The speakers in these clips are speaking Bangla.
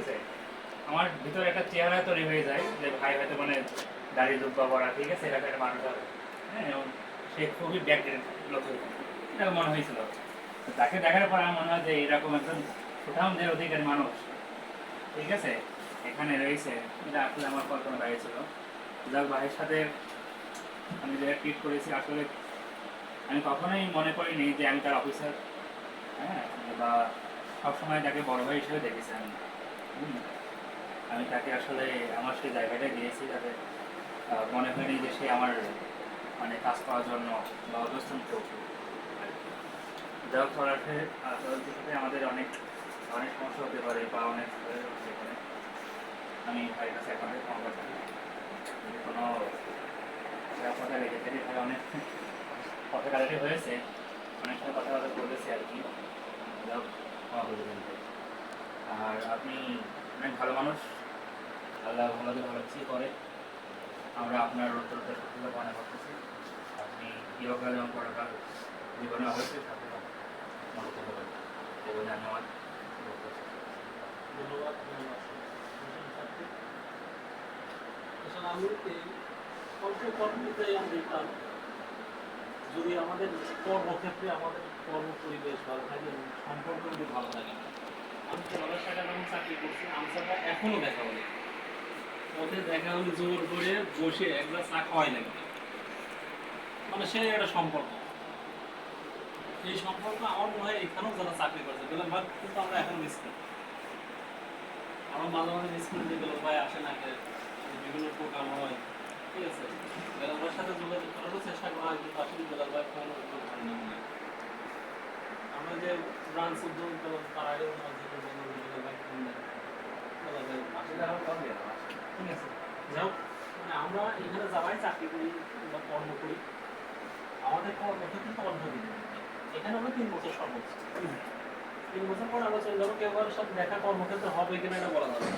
আছে? আমার ভিতরে একটা চেহারা তৈরি হয়ে যায় যে ভাই হয়তো মানে দাড়ি দুব্বা ঠিক আছে, এরকম একটা মানুষ হবে। হ্যাঁ সে খুবই লোক এরকম মনে হয়েছিল। তাকে দেখার পর আমার মনে হয় যে এরকম একজন অধিকারী মানুষ। ঠিক আছে? এখানে রয়েছে। এটা আসলে আমার কল্পনা বাইরে যাক, ভাইয়ের সাথে আমি যেটা ট্রিট করেছি, আসলে আমি কখনোই মনে করিনি যে আমি তার অফিসার হ্যাঁ বা সবসময় তাকে বড় ভাই হিসেবে দেখেছি আমি। আমি তাকে আসলে আমার সেই জায়গাটা দিয়েছি যাতে মনে হয়নি যে সে আমার মানে কাজ করার জন্য বা অবস্থান হোক চলাতে চলতে চলতে আমাদের অনেক অনেক সমস্যা হতে পারে বা অনেক হতে আমি ভাইয়ের কাছে এখন ক্ষমা করতে কোনো কথা থাকে তাহলে অনেক কথা কাটাটি হয়েছে, অনেক সময় কথাবার্তা বলেছি আর কি যাই হোক, ক্ষমা করে দেবেন ভাই। আর আপনি অনেক ভালো মানুষ। আল্লাহ ভালো ভালো কিছু করে। আমরা আপনার উত্তর উত্তর মনে করতেছি। আপনি ইহকাল এবং পরকাল জীবনে অবশ্যই সাথে মনে করতে পারেন। ধন্যবাদ। ধন্যবাদ আমি এই অল্প কর্মীতেই আমি দেখলাম। যদি আমাদের কর্মক্ষেত্রে আমাদের কর্ম পরিবেশ ভালো থাকে এবং সম্পর্ক যদি ভালো থাকে আমি তো বাবার সাথে যখন চাকরি করছি। আমসাটা এখনও দেখা দেখা হলে জোর করে বসে এক মানে সে একটা সম্পর্ক। আমার মনে হয় এখানেও যারা বেলাম আমরা মাঝে মাঝে যে বেলাম ভাই আসে না বিভিন্ন প্রোগ্রাম হয়। ঠিক আছে? ভাইয়ের সাথে যোগাযোগ করারও চেষ্টা করা কিন্তু আসলে বেলাল ভাই ফোন ধরে নেন না। আমরা যে উদ্যোগ মাঝে মাঝে বেলাল ভাই ফোন দেন বেলাল ভাই আসলে আমার কম মানে এখানে যারাই চাকরি করি কর্ম করি আমাদের কর্মক্ষেত্রে তো অন্য দিন এখানে আমরা তিন বছর পর দেখা কর্মক্ষেত্রে হবে কিনা এটা বলা যাবে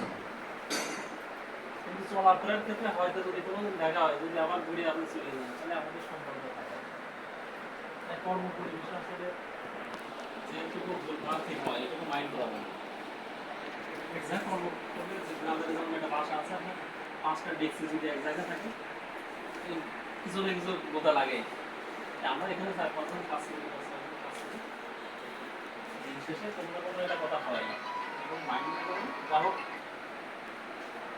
কিন্তু চলাফেরার ক্ষেত্রে হয়তো যদি কোনো দেখা হয় যদি আবার ঘুরে আপনি চলে তাহলে আমাদের সম্পর্ক থাকে কর্ম পরিবেশ আসলে যেটুকু হয় এটুকু মাইন্ড করা এক্সাক্ট কর্ম করলে যে আমাদের যেমন একটা বাসা আছে আপনার পাঁচটা ডেস্কে যদি এক জায়গায় থাকে কিছু না কিছু লাগে আমরা এখানে চার পাঁচজন কাজ করি দিন শেষে কোনো একটা কথা হয় না। এবং মাইন্ড করুন যা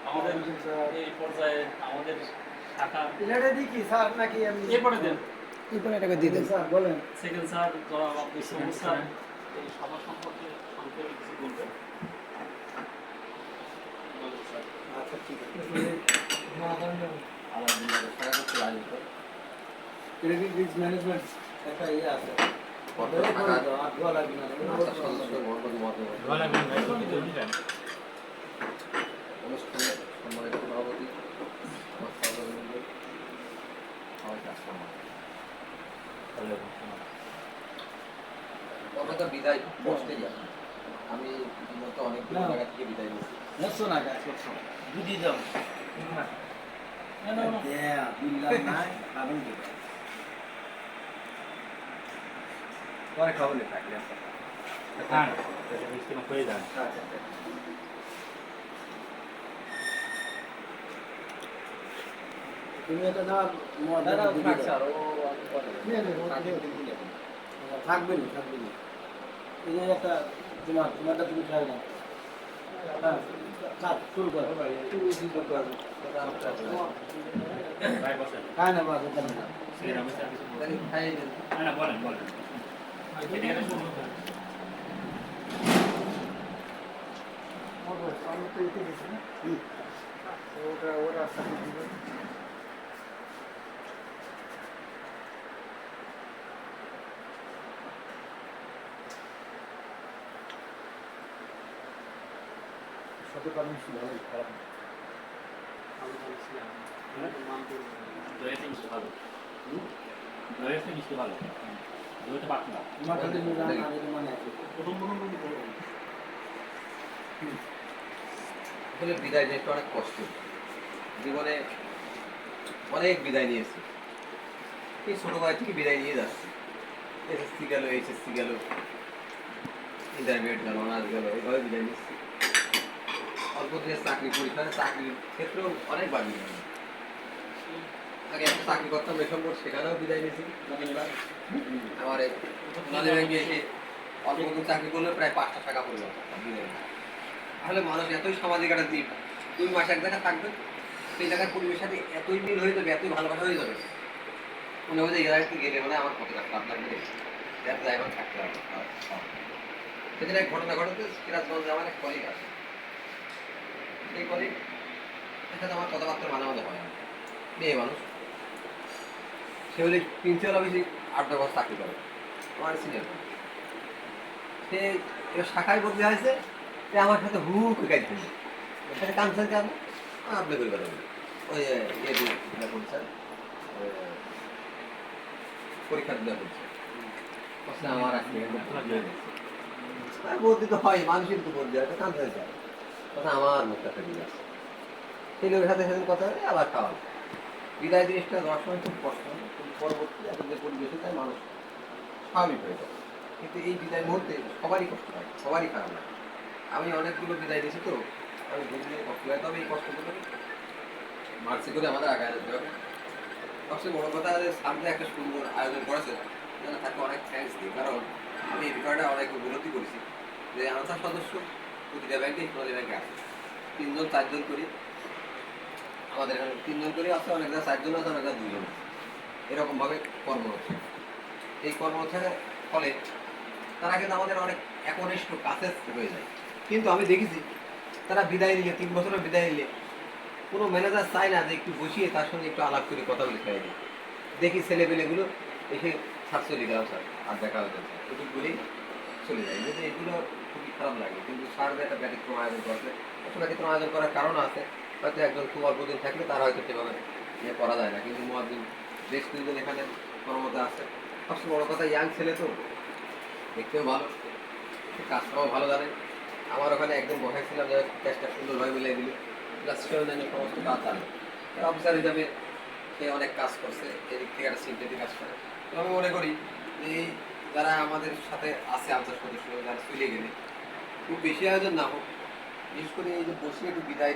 আমাদের এই পর্যায়ে আমাদের শাখা এটা দিই কি স্যার নাকি আমি এরপরে দেন। এরপরে এটাকে দিয়ে দেন। স্যার বলেন। সেকেন্ড স্যার জনাব সবুজ স্যার এই সভা সম্পর্কে সংক্ষেপে কিছু বলবেন বলেন স্যার। আচ্ছা ঠিক আছে ক্রেডিট রিস্ক ম্যানেজমেন্ট একটা ইয়ে আছে বিদায় বসতে যাই আমি অনেক। জায়গা থেকে বিদায় নিয়েছি একশো না একশো বুঝি যাও না, না, না। পরে থাকলে করে দেন। তুমি এটা না দাদা থাকছে দাও। আরও পরে। থাকবে না থাকবে না এই একটা তোমার তোমারটা তুমি খাবে না হ্যাঁ ওটা ওরা সাথে দিবে সাথে পারমিশ ভালো খারাপ না আমি বলছিলাম, হ্যাঁ? মান করব না। দইয়ের চেয়ে মিষ্টি ভালো। দইয়ের চেয়ে মিষ্টি ভালো। হুম। দইটা পাতলা। তোমার খালি নিজাম আগে মানে আছে প্রথম প্রথম কিন্তু করব না। আসলে বিদায় নিতে অনেক কষ্ট। জীবনে অনেক বিদায় নিয়েছি এই ছোটবেলা থেকে বিদায় নিয়ে যাচ্ছি। এসএসসি গেল এইচএসসি গেল ইন্টারমিডিয়েট গেল অনার্স গেল এইভাবে বিদায় নিচ্ছি। অল্প দিনের চাকরি পরীক্ষা চাকরির ক্ষেত্রেও অনেক বাড়ি আগে একটা চাকরি করতাম বোর্ড সেখানেও বিদায় নিয়েছি আমার সোনালী ব্যাংকে এসে অল্প দিন চাকরি করলে প্রায় পাঁচটা টাকা পড়ল তাহলে মানুষ এতই সামাজিকতা দিন, দুই মাস এক জায়গায় থাকবে, সেই জায়গায় পরিবেশের সাথে এতই মিল হয়ে যাবে, এতই ভালোবাসা হয়ে যাবে। মনে হয় যে এরা একটু গেলে মানে আমার কতটা খারাপ লাগবে এত এখন থাকতে হবে। সেদিন এক ঘটনা ঘটাতে সিরাজগঞ্জে আমার এক কলিগ আছে। সেই কলিগ এর সাথে আমার কথাবার্তা মাঝে মাঝে হয় মেয়ে মানুষ। সে হলে প্রিন্সিপাল অফিসে আট দশ বছর চাকরি করে। আমার সিনিয়র সে এবার শাখায় বদলে হয়েছে সে আমার সাথে হু হু গাইতে ফেলছে সেটা কানসার কেন আপনি করে বেরোবেন ওই এ, ইয়ে ইয়ে করছে পরীক্ষা দিতে করছে বলছে, আমার আজকে বলতে তো হয় মানুষের তো বলতে হয় কানসার যায় কথা আমার মুখটা ফেলে যাচ্ছে সেই লোকের সাথে সেদিন কথা হলে আবার খাওয়া বিদায় জিনিসটা দেওয়ার সময় খুব কষ্ট পরবর্তী যে পরিবেশে যায় মানুষ স্বাভাবিক হয়ে যায়। কিন্তু এই বিদায় মুহূর্তে সবারই কষ্ট হয়, সবারই খারাপ লাগে। আমি অনেকগুলো বিদায় দিয়েছি তো, আমি বুঝলে কষ্ট হয়, তবে এই কষ্টগুলো মার্চে করে আমাদের আগায় যেতে হবে। সবচেয়ে বড় কথা সামনে একটা সুন্দর আয়োজন করেছে, যেন তাকে অনেক থ্যাঙ্কস দিই। কারণ আমি এই বিষয়টা অনেক উপলব্ধি করেছি। যে আনসার সদস্য প্রতিটা ব্যাংকে সোনালী ব্যাংকে আছে। তিনজন, চারজন করি। আমাদের এখানে তিনজন করে আছে, অনেক চারজন আছে, অনেক দুজন এরকমভাবে কর্ম হচ্ছে। এই কর্ম হচ্ছে ফলে তারা কিন্তু আমাদের অনেক একনিষ্ঠ কাছে হয়ে যায়। কিন্তু আমি দেখেছি, তারা বিদায় নিলে, তিন বছরের বিদায় নিলে, কোনো ম্যানেজার চায় না যে একটু বসিয়ে তার সঙ্গে একটু আলাপ করে কথা বলে খাই দেখি ছেলেপেলেগুলো এসে চলে গেলাম স্যার আর দেখা হয়ে যাচ্ছে একটু বলেই চলে যায়। এগুলো খারাপ লাগে, কিন্তু স্যার যে একটা ব্যতিক্রম আয়োজন করছে। একটা ব্যতিক্রম আয়োজন করার কারণ আছে, হয়তো একজন খুব অল্প দিন থাকলে তারা হয়তো সেভাবে ইয়ে করা যায় না, কিন্তু মহাদিন বেশ কিছুদিন এখানে কর্মতে আছে। সবচেয়ে বড় কথা, ইয়াং ছেলে তো, দেখতেও ভালো কাজটাও ভালো জানে। আমার ওখানে একদম বসাইছিলাম যে কাজটা সুন্দরভাবে মিলিয়ে দিল। প্লাস সে অন্যান্য সমস্ত কাজ জানে। অফিসার হিসাবে সে অনেক কাজ করছে, এদিক থেকে একটা সিনথেটিক কাজ করে। তো আমি মনে করি, এই যারা আমাদের সাথে আছে আনসার সদস্য, যারা চলে গেলে খুব বেশি আয়োজন না হোক বিশেষ করে এই যে বসে একটু বিদায়